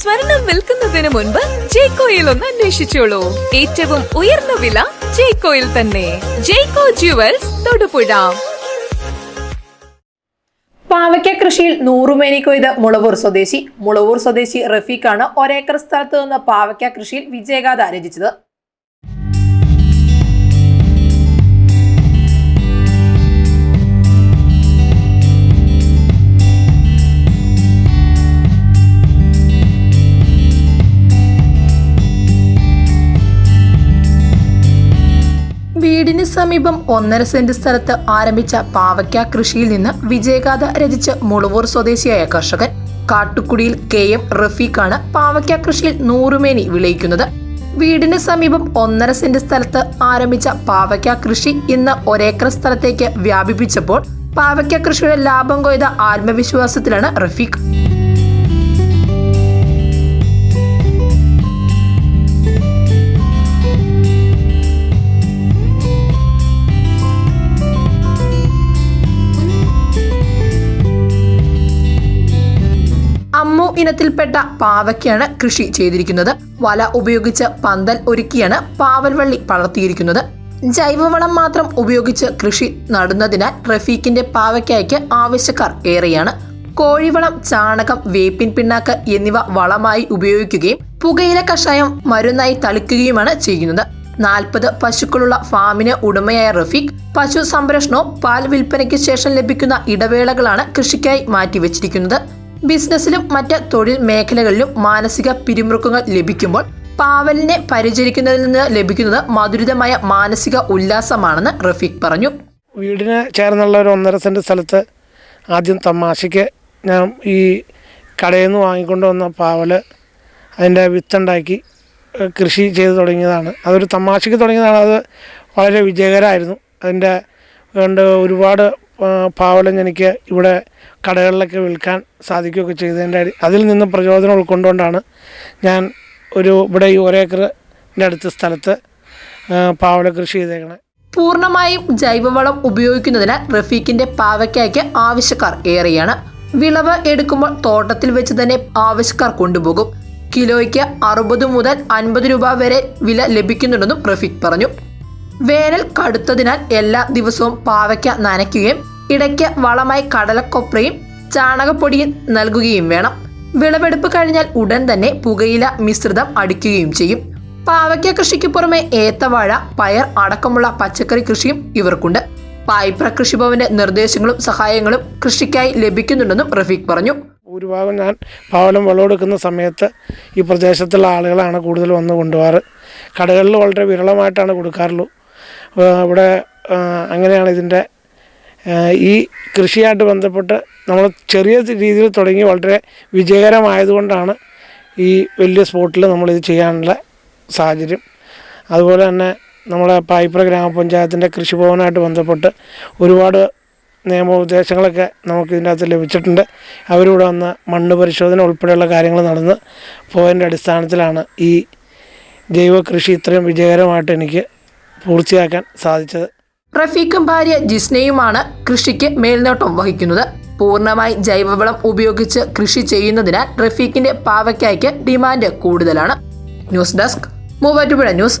സ്വർണം വിൽക്കുന്നതിന് മുൻപ് ജെയ്ക്കോയിൽ ഒന്ന് അന്വേഷിച്ചോളൂ ഏറ്റവും ഉയർന്ന വില ജെയ്ക്കോയിൽ തന്നെ. Jaico jewels Thodupuzha. പാവയ്ക്ക കൃഷിയിൽ നൂറുമേനി കൊയ്ത് മുളവൂർ സ്വദേശി. മുളവൂർ സ്വദേശി റഫീഖാണ് ഒരേക്കർ സ്ഥലത്ത് നിന്ന് പാവയ്ക്ക കൃഷിയിൽ വിജയഗാഥ രചിച്ചത് സമീപം ഒന്നര സെന്റ് സ്ഥലത്ത് ആരംഭിച്ച പാവയ്ക്ക കൃഷിയിൽ നിന്ന് വിജയഗാഥ രചിച്ച മുളവൂർ സ്വദേശിയായ കർഷകൻ കാട്ടുകുടിയിൽ കെ എം റഫീഖാണ് പാവയ്ക്ക കൃഷിയിൽ നൂറുമേനി വിളയിക്കുന്നത്. വീടിന് സമീപം ഒന്നര സെന്റ് സ്ഥലത്ത് ആരംഭിച്ച പാവയ്ക്ക കൃഷി ഇന്ന് ഒരേക്കർ സ്ഥലത്തേക്ക് വ്യാപിപ്പിച്ചപ്പോൾ പാവയ്ക്ക കൃഷിയുടെ ലാഭം കൊയ്ത ആത്മവിശ്വാസത്തിലാണ് റഫീഖ്. ഇനത്തിൽപ്പെട്ട പാവയ്ക്കാണ് കൃഷി ചെയ്തിരിക്കുന്നത്. വല ഉപയോഗിച്ച് പന്തൽ ഒരുക്കിയാണ് പാവൽവള്ളി വളർത്തിയിരിക്കുന്നത്. ജൈവവളം മാത്രം ഉപയോഗിച്ച് കൃഷി നടുന്നതിനാൽ റഫീഖിന്റെ പാവയ്ക്കായ്ക്ക് ആവശ്യക്കാർ ഏറെയാണ്. കോഴിവളം ചാണകം വേപ്പിൻ പിണ്ണാക്ക് എന്നിവ വളമായി ഉപയോഗിക്കുകയും പുകയില കഷായം മരുന്നായി തളിക്കുകയുമാണ് ചെയ്യുന്നത്. നാൽപ്പത് പശുക്കളുള്ള ഫാമിന് ഉടമയായ റഫീഖ് പശു സംരക്ഷണവും പാൽ വിൽപ്പനയ്ക്ക് ശേഷം ലഭിക്കുന്ന ഇടവേളകളാണ് കൃഷിക്കായി മാറ്റിവെച്ചിരിക്കുന്നത്. ബിസിനസ്സിലും മറ്റ് തൊഴിൽ മേഖലകളിലും മാനസിക പിരിമുറുക്കങ്ങൾ ലഭിക്കുമ്പോൾ പാവലിനെ പരിചരിക്കുന്നതിൽ നിന്ന് ലഭിക്കുന്നത് മധുരിതമായ മാനസിക ഉല്ലാസമാണെന്ന് റഫീഖ് പറഞ്ഞു. വീടിന് ചേർന്നുള്ള ഒരു ഒന്നര സെന്റ് സ്ഥലത്ത് ആദ്യം തമാശയ്ക്ക് ഞാൻ ഈ കടയിൽ നിന്ന് വാങ്ങിക്കൊണ്ട് വന്ന പാവൽ അതിന്റെ വിത്തുണ്ടാക്കി കൃഷി ചെയ്ത് തുടങ്ങിയതാണ്. അതൊരു തമാശയ്ക്ക് തുടങ്ങിയതാണ്. അത് വളരെ വിജയകരമായിരുന്നു. അതിന്റെ ഒരുപാട് പാവലം ഇവിടെ കടകളിലൊക്കെ വിൽക്കാൻ സാധിക്കുകയൊക്കെ ചെയ്തതിന്റെ അതിൽ നിന്ന് പ്രചോദനം ഉൾക്കൊണ്ടുകൊണ്ടാണ് ഞാൻ ഒരു ഇവിടെ ഈ ഒരേക്കറിന്റെ അടുത്ത സ്ഥലത്ത് പാവല കൃഷി ചെയ്തേക്കണേ. പൂർണമായും ജൈവവളം ഉപയോഗിക്കുന്നതിന് റഫീഖിന്റെ പാവയ്ക്കായ്ക്ക് ആവശ്യക്കാർ ഏറെയാണ്. വിളവ് എടുക്കുമ്പോൾ തോട്ടത്തിൽ വെച്ച് തന്നെ ആവശ്യക്കാർ കൊണ്ടുപോകും. കിലോയ്ക്ക് അറുപത് മുതൽ അൻപത് രൂപ വരെ വില ലഭിക്കുന്നുണ്ടെന്നും റഫീഖ് പറഞ്ഞു. വേനൽ കടുത്തതിനാൽ എല്ലാ ദിവസവും പാവയ്ക്ക നനയ്ക്കുകയും ഇടയ്ക്ക് വളമായി കടലക്കൊപ്രയും ചാണകപ്പൊടിയും നൽകുകയും വേണം. വിളവെടുപ്പ് കഴിഞ്ഞാൽ ഉടൻ തന്നെ പുകയില മിശ്രിതം അടിക്കുകയും ചെയ്യും. പാവയ്ക്ക കൃഷിക്ക് പുറമെ ഏത്തവാഴ പയർ അടക്കമുള്ള പച്ചക്കറി കൃഷിയും ഇവർക്കുണ്ട്. പായ്പ്ര കൃഷിഭവന്റെ നിർദ്ദേശങ്ങളും സഹായങ്ങളും കൃഷിക്കായി ലഭിക്കുന്നുണ്ടെന്നും റഫീഖ് പറഞ്ഞു. ഭൂരിഭാഗം ഞാൻ പാവലം വിളവെടുക്കുന്ന സമയത്ത് ഈ പ്രദേശത്തുള്ള ആളുകളാണ് കൂടുതൽ വന്ന് കൊണ്ടുപോകാറ്. കടകളിൽ വളരെ വിരളമായിട്ടാണ് കൊടുക്കാറുള്ളൂ. ഇവിടെ അങ്ങനെയാണ് ഇതിന്റെ ഈ കൃഷിയായിട്ട് ബന്ധപ്പെട്ട് നമ്മൾ ചെറിയ രീതിയിൽ തുടങ്ങി വളരെ വിജയകരമായതുകൊണ്ടാണ് ഈ വലിയ സ്പോട്ടിൽ നമ്മളിത് ചെയ്യാനുള്ള സാഹചര്യം. അതുപോലെ തന്നെ നമ്മുടെ പായിപ്ര ഗ്രാമപഞ്ചായത്തിന്റെ കൃഷിഭവനായിട്ട് ബന്ധപ്പെട്ട് ഒരുപാട് നിയമോപദേശങ്ങളൊക്കെ നമുക്ക് ഇതിന്റെ അകത്ത് ലഭിച്ചിട്ടുണ്ട്. അവരിവിടെ വന്ന് മണ്ണ് പരിശോധന ഉൾപ്പെടെയുള്ള കാര്യങ്ങൾ നടന്ന് പോയതിന്റെ അടിസ്ഥാനത്തിലാണ് ഈ ജൈവ കൃഷി ഇത്രയും വിജയകരമായിട്ട് എനിക്ക് പൂർത്തിയാക്കാൻ സാധിച്ചത്. റഫീഖും ഭാര്യ ജിസ്നയുമാണ് കൃഷിക്ക് മേൽനോട്ടം വഹിക്കുന്നത്. പൂർണമായി ജൈവവളം ഉപയോഗിച്ച് കൃഷി ചെയ്യുന്നതിനാൽ റഫീഖിന്റെ പാവയ്ക്കായ്ക്ക് ഡിമാൻഡ് കൂടുതലാണ്. News desk Muvattupuzha news.